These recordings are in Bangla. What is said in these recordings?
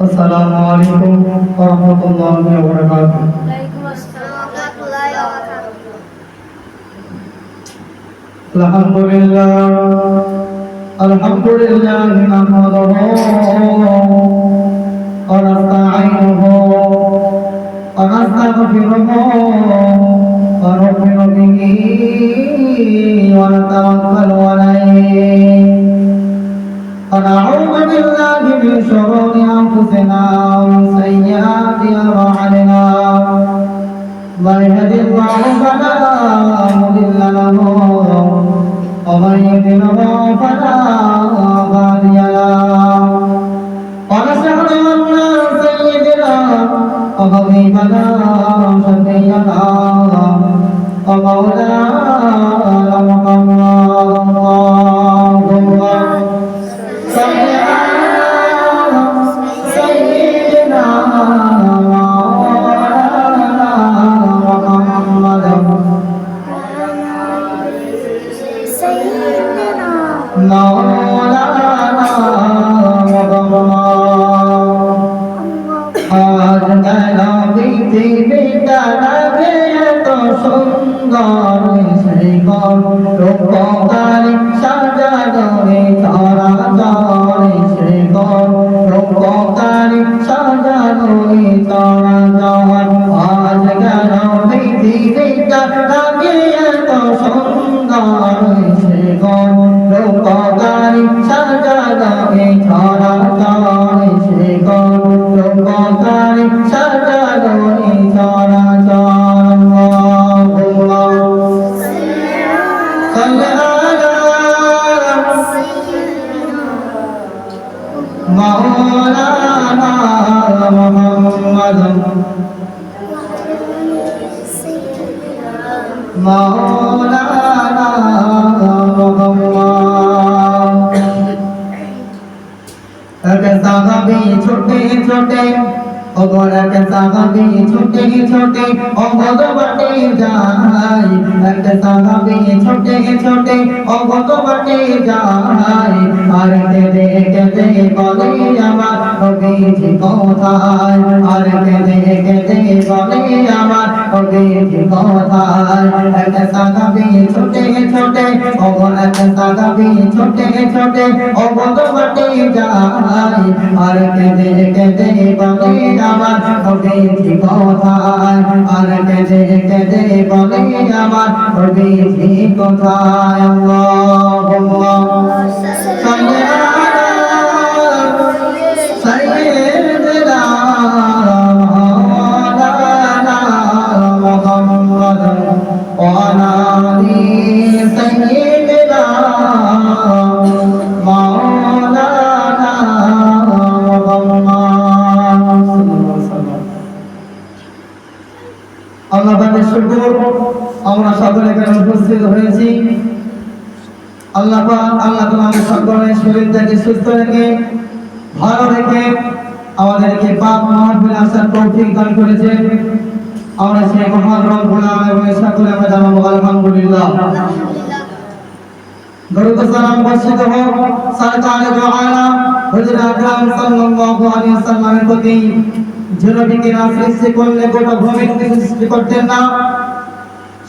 السلام عليكم ورحمة الله وبركاته ওয়ালাইকুম আসসালাম ওয়া রাহমাতুল্লাহি ওয়া বারাকাতুহু الحمد لله الحمد لله نحمده ونستعينه ونستغفره ونؤمن به ونتوكل عليه ونعوذ بالله من شرور انفسنا ومن سيئات اعمالنا من يهد الله فلا مضل له ومن يضلل فلا هادي له ونشهد ان سيدنا وحبيبنا شفيعنا ومولانا তারা চর مولانا محمد صحابی چھوٹے چھوٹے এক সাহাবি ছোটে ছোটে অগদ বাটে যায়। এক সাহাবি ছোটে ছোটে অগদ বাটে যায়। আর কেঁদে কেঁদে বলে আমার নবীজি কোথায়? আর কেঁদে কেঁদে বলে আমার নবীজি কোথায়? এক সাহাবি ছোটে ছোটে অগর এক সাহাবি ছোটে ছোটে অগদ বাটে যায়। আর কেঁদে কেঁদে বলে আমার নবীজি কোথায়? আর কেঁদে কেঁদে বলে আমার নবীজি কোথায়? আল্লাহুম্মা। সুস্থ রেখে, ভালো রেখে আমাদেরকে পাক মাহফিল আসার তৌফিক দান করেছেন আমরা সেই মহান রব্বুল আলামিনের সকলে আমরা জানাব, আলহামদুলিল্লাহ। দরুদ সালাম বর্ষিত হোক। সরকার দো আলাম হুজুর আকরাম সাল্লাল্লাহু আলাইহি ওয়াসাল্লামের প্রতি। যে নবীকে না সৃষ্টি করলে গোটা ভূমি সৃষ্টি করতেন না।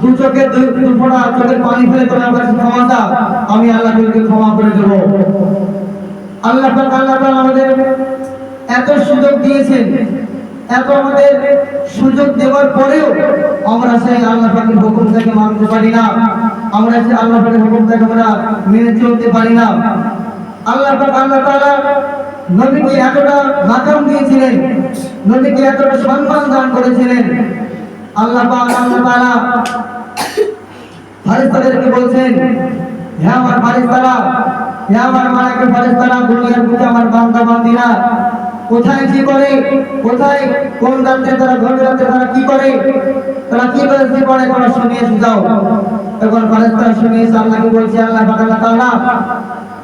দু চোখে দুই ফোঁটা চোখের পানি ফেলে তোরা আমার কাছে ক্ষমা চা আমি আল্লাহ তোকে ক্ষমা করে দেব। আল্লাহ পাক, আল্লাহ তাআলা আমাদের এত সুযোগ দিয়েছেন, এত আমাদের সুযোগ দেওয়ার পরেও আমরা সেই আল্লাহ পাকের হুকুমটাকে মানতে পারি না। আমরা সেই আল্লাহ পাকের হুকুমটাকে আমরা মেনে চলতে পারি না। আল্লাহ পাক, আল্লাহ তাআলা নবীকে এতটা মাকাম দিয়েছিলেন, নবীকে এতটা সম্মান দান করেছিলেন আল্লাহ আল্লাহ ফারিস্তাদেরকে বলছেন, হে আমার ফারিস্তারা হে আমার মালাকে ফারিস্তারা দুনিয়ার বুকে আমার বান্দা, বান্দিরা, কোথায় কি করে, কোথায়, কোন রাত্রে তারা গভীর রাত্রে তারা কি করে, তারা কি করে কি করে তোমরা শুনিয়ে যাও তখন ফারেস্তারা শুনিয়ে আল্লাহকে বলছে, আল্লাহ পাক, আল্লাহ তাআলা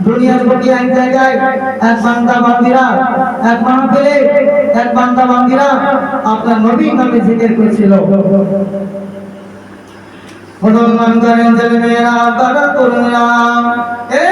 দুনিয়ার প্রতি এক জায়গায় এক বান্দা বান্দিরা, এক মাহফিলে এক বান্দা বান্দিরা আপনার নবীর নামে জিকির করছিল। মুসলমান করেন ছেলে মেয়েরা তারা তরুণরা নবীর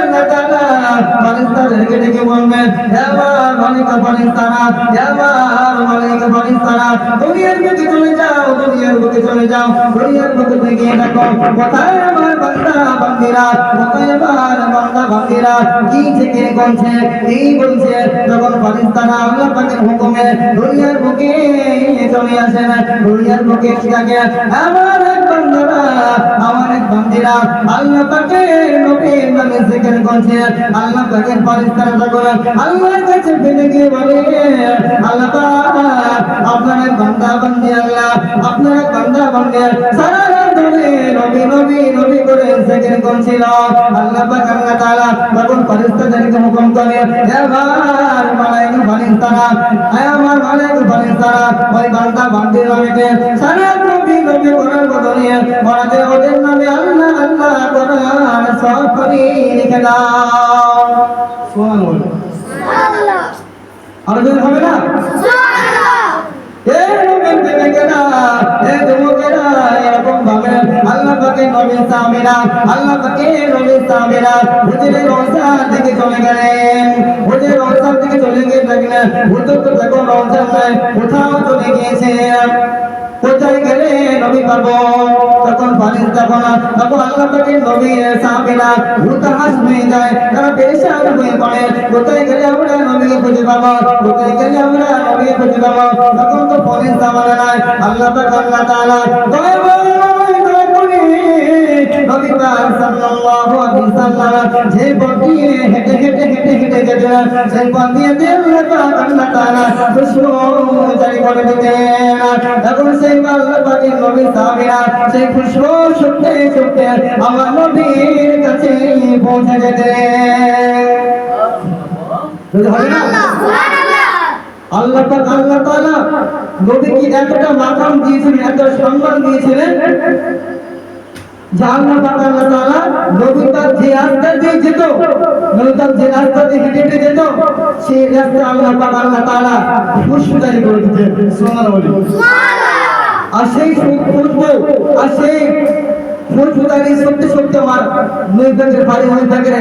কি বলছে কি বলছে যখন ফেরেশতারা আল্লাহ পাকের হুকুমে দুনিয়ার বুকে চলে আসে না দুনিয়ার বুকে আমার এক বান্দারা বান্দিরা আল্লাহ পাকের নবীর নামে জিকির করছে। আল্লাহ পাকের ফেরেশতারা যখন আল্লাহর কাছে ফিরে গিয়ে বলে, আল্লাহ পাক আপনার বান্দা বান্দি আল্লাহ, আপনার বান্দা বান্দি সারা রাত ধরে নবী নবী নবী করে জিকির করছিল। আল্লাহ আল্লাহ আর যদি হবে না আল্লাহ পাকের নবী সাহাবীরা, আল্লাহ পাকের নবী সাহাবীরা হুজুরের রওজার দিকে গেলেন। হুজুরের রওজার চলে গিয়ে দেখলেন, হুজুর তো তখন কোথাও চলে গিয়েছে। কোথায় গেলে নবী পাবো তখন পানির তখন তখন আল্লাহ পাকের নবী সাহাবীরা হুতাহাস হয়ে যায়। তারা পেরেশান হয়ে পড়ে। কোথায় গেলে আমরা নবীকে খুঁজে পাবো? কোথায় গেলে আমরা নবীকে খুঁজে পাবো? তখন তো ফারিস জামানা নাই। আল্লাহ তাআলা দয়া নবী সাল্লাল্লাহু আলাইহি সাল্লাম যে পথ দিয়ে হেঁটে হেঁটে হেঁটে হেঁটে গেছেন সেই পথ দিয়ে দিয়ে আল্লাহ আল্লাহ তাআলা খুশবু জারি করে দিতেন। এখন সেই আল্লাহ পাকের নবী সাহাবীরা সেই খুশবু শুনতে শুনতে আমার নবীর কাছে পৌঁছে যেতেন। হবে না? আল্লাহ পাক আল্লাহ তাআলা নবীকে এতটা মাকাম দিয়েছিলেন এত সম্মান দিয়েছিলেন যে আল্লাহ তাআলা নবী তার যে রাস্তা দিয়ে যেত নবী তার যে রাস্তা দিয়ে হেঁটে যেত সেই রাস্তা আল্লাহ আল্লাহ তাআলা খুশবু করে দিতেন। সুবহানাল্লাহ আর সেই খুশবু আর সেই খুশবু জারি সত্যি সত্যি আমার নবী পাকের হয়ে থাকে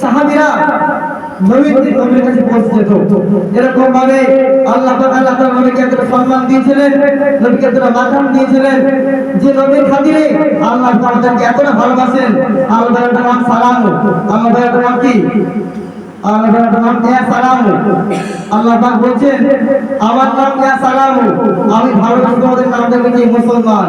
সাহাবীরা নবীর নবীর কাছে পৌঁছে যেত এরকম ভাবে আল্লাহ আল্লাহ তাআলা নবীকে এতটা সম্মান দিয়েছিলেন, নবীকে মাকাম দিয়েছিলেন। যে নবীর খাতিরে আল্লাহ তাআলাকে এতটা ভালোবাসেন। আল্লাহ তাআলার নাম সালাম। আল্লাহ তাআলার নাম কি? নাম আমি ভালোবাসি তোমাদের মুসলমান।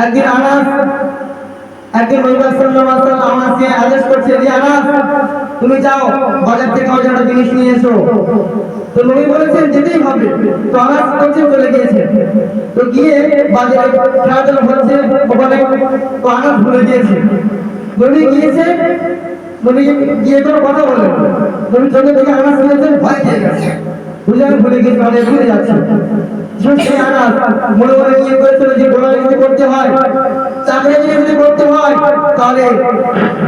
একদিন আনাস, একদিন নবী সাল্লাল্লাহু আলাইহি ওয়াসাল্লাম আদেশ করছে যে আনাস, তুমি যাও, বাজার থেকে ওই একটা জিনিস নিয়ে এসো। তো নবী বলেছেন, যেতেই হবে। তো আনাস করছে চলে গিয়েছে। তো গিয়ে বাজারে খেলাধুলা হচ্ছে, ওখানে তো আনাস ভুলে গিয়েছে। নবী গিয়েছে, নবী গিয়ে কোনো কথা বলে নবী চোখে দেখে আনাস বলেছেন, ভয় পেয়ে গেছে। বুঝে আমি ভুলে গেছি অনেক ভুলে যাচ্ছে। সত্যি আনাস মনে মনে করেছিল যে গোলামি যদি করতে হয় চাকরি যদি করতে হয় তাহলে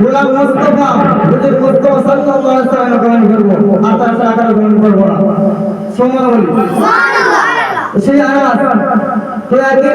গোলাম মুস্তফা হুজুর মুস্তফা সাল্লাল্লাহু আলাইহি ওয়াসাল্লাম গ্রহণ করব আর তার ছাড়া গ্রহণ করব না। সুবহানাল্লাহ সেই তো একদিন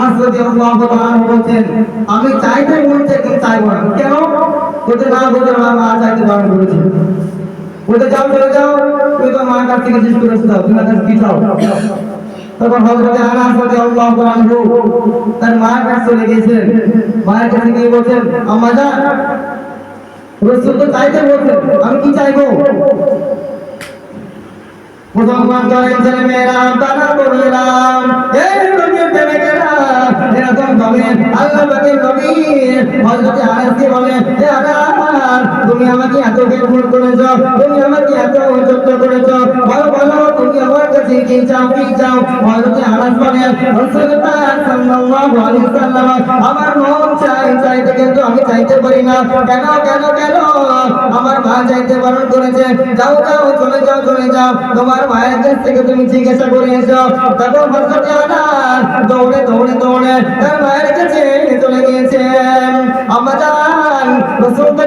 আমি চাইতে চাই কিন্তু চাইব না। কেন? বলতে না বলতে মা মা চাইতে বারণ করেছে বলতে যাও, চলে যাও। তুমি তো মার কাছ থেকে কাছে কি চাও? কি চাইব? মেয়েরা ভাবে আল্লাহ নবী হযরত আনাসকে বলে হে আনাস তুমি আমাকে এত বেকুল করেছ, তুমি আমাকে এত যত্ন করেছ। বলো বলো তুমি আমার কাছে কি চাও কি চাও? বলে আলাইহি সাল্লাম, আমার মন চাই, চাইতে কিন্তু আমি চাইতে পারি না। কেন কেন কেন? আমার মা চাইতে বারণ করেছে, যাও যাও, চলে যাও চলে যাও। তোমার মায়ের কাছ থেকে তুমি জিজ্ঞাসা করে এসো। তারপর আনাস দৌড়ে দৌড়ে দৌড়ে তার মায়ের কাছে চলে গিয়েছেন আম্মা জান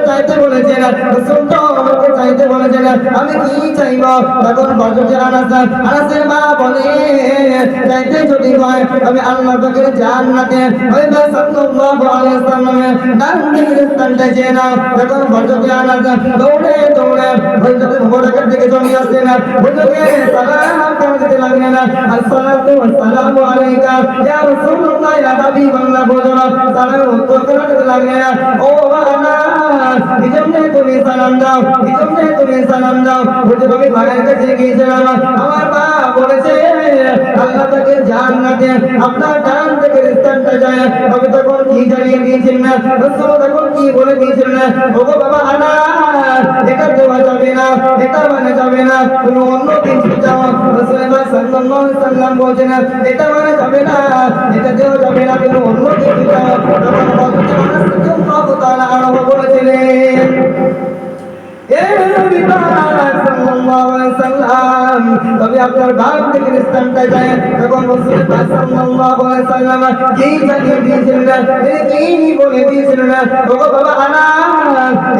চাইতে বলেছেন রাসূল তো আমাকে চাইতে বলেছেন আমি কি চাইব? তখন হযরত আনাস আনাসের মা বলে, চাইতে যদি হয় আমি আল্লাহ পাকের জান্নাতে ওই বা সাল্লাল্লাহু আলাইহি সাল্লামের ডান দিকের স্থানটা চেয়ে নাও। তখন হযরত আনাস দৌড়ে দৌড়ে হযরত মুবারকের দিকে চলে আসছেন হুজুরকে সালাম করে দিতে লাগলেন আসসালাতু ওয়াসসালামু আলাইকা। ইয়া রাসূলুল্লাহ, ইয়া হাবিবাল্লাহ বলুন সালাম উত্তর করে দিতে লাগলেন ও আনাস ইজমনে তুমি সালাম দাও ইজমনে তুমি সালাম দাও হুজুর আমি ভাইয়ের কাছে গিয়েছিলাম আমার মা বলেছে আল্লাহ তাকে জান্নাতে আপনার ডান থেকে স্থানটা যায় আমি তখন কি জানিয়ে দিয়েছিলেন না রাসূল তখন কি বলে দিয়েছিলেন না ও গো বাবা আনাস এটা দেওয়া যাবে না এটা মানে যাবে না তুমি অন্য কিছু চাও রাসূলুল্লাহ সাল্লাল্লাহু আলাইহি সাল্লাম বলছেন এটা মানে যাবে না এটা দেওয়া যাবে না তুমি অন্য কিছু চাও তখন হযরত আনাস রাদিয়াল্লাহু তাআলা আনহু বলেছিলেন তবে আপনার বাপ থেকে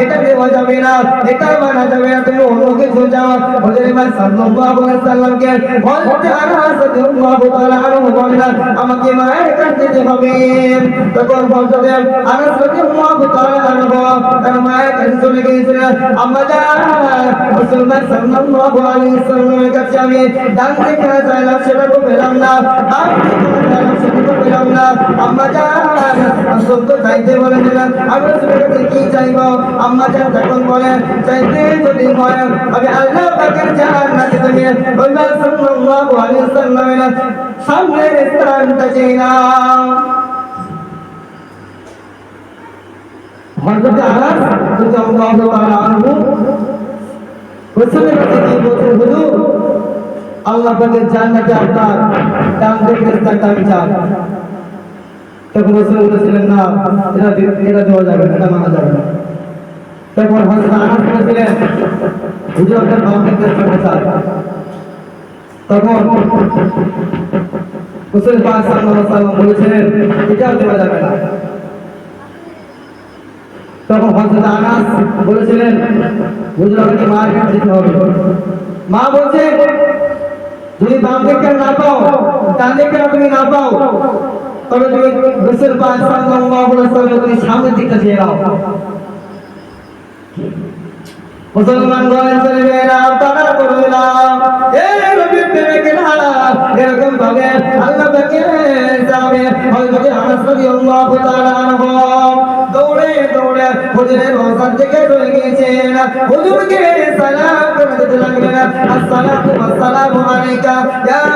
এটা যাবে না, এটা মানা যাবে না, তুমি অন্য বলতে আনাস আমাকে মায়ের কাছে যেতে হবে তখন বলতে আনাস রাদিয়াল্লাহু তাআলা মায়ের কাছে চলে গিয়েছিলেন আম্মা জান রাসূলুল্লাহ সাল্লাল্লাহু আলাইহি কাছে আমি ডান দিকে চাইলাম সেটা পেলাম পেলাম না। চাইতে বলেছিলেন আমি সামনে স্থানটা চাই না হযরত আনাস রাদিয়াল্লাহু তাআলা আনহু রাসূলের কাছে গিয়ে বলছেন হুজুর আল্লাহ পাকের জান্নাতে আপনার ডান দিকের স্থানটা আমি চাই তখন রাসূল বলেছিলেন না এটা দি- এটা দেওয়া যাবে না এটা মানা যাবে না তখন হযরত আনাস বলেছিলেন হুজুর আপনার বাম দিকের স্থানটা চাই তখন রাসূল পাক সাল্লাল্লাহু আলাইহি বলেছিলেন এটা দেওয়া যাবে না। তখন হযরত আনাস বলেছিলেন, হুজুর আমাকে মার কাছে যেতে হবে। মা বলছে, যদি বাম দিকটা না পাও, ডান দিকটা তুমি না পাও, তবে তুমি রসুল পাক সাল্লাল্লাহু আলাইহি তুমি সামনের দিকটা নাও মুসলমান গলেন ছেলে মেয়েরা তারা করলাম এই নবীর প্রেমিকেরা এরকম ভাবে আল্লাহ তাকে যাবে হযরত আনাস রাদিয়াল্লাহু তাআলা আনহু দৌড়ে দৌড়ে হুজুরের রওজার দিকে চলে গিয়েছেন হুজুরকে সালাম করে দিতে লাগলেন আসসালাতু ওয়াসসালামু আলাইকা ইয়া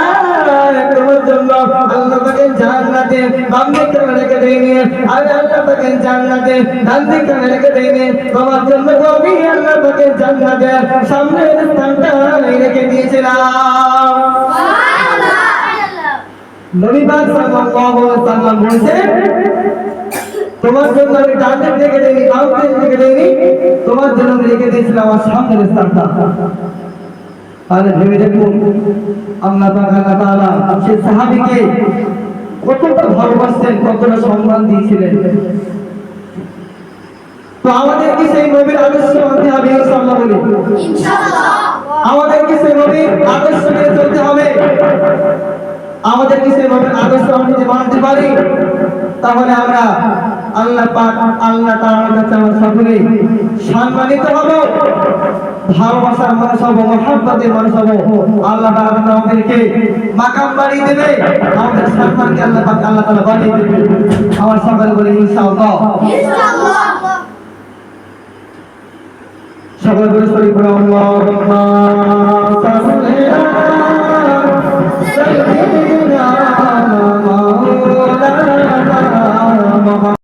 আল্লাহ তাকে জান্নাতে বাম দিকে রেখে দেয়নি আর আল্লাহ তাকে জান্নাতে ডান দিকে রেখে দেয়নি তোমার জন্য আমি আল্লাহ তাকে জান্নাতে সামনের স্থানটা রেখে দিয়েছিলাম নবী পাক সাল্লাল্লাহু আলাইহি সাল্লাম বলেছেন তোমার জন্য আমি ডান দিক থেকে দেইনি বাম দিক থেকে দেইনি তোমার জন্য আমি রেখে দিয়েছিলাম আমার সামনের স্থানটা তাহলে ভেবে দেখুন আল্লাহ আল্লাহ তাআলা সেই সাহাবীকে কতটা ভালোবাসতেন কতটা সম্মান দিয়েছিলেন। তো আমাদের কি সেই নবীর আদর্শ মানতে হবে ইনশাআল্লাহ বলি। আমাদের সেই নবীর আদর্শ নিয়ে চলতে হবে। আমাদের কি সেই নবীর আদর্শ আমরা যদি মানতে পারি তাহলে আমরা আল্লাহ পাক আল্লাহ তাআলার কাছে আমরা সকলে সম্মানিত হব। ভালোবাসার মানুষ হব, মহাব্বতের মানুষ হব। আল্লাহ তাআলা আমাদেরকে মাকাম বাড়ি দেবে। আমাদের সম্মানকে আল্লাহ আল্লাহ তালা বাড়িয়ে দেবে। আমার সকালে বলে, ইনশাআল্লাহ। সকলে বলে শরীফ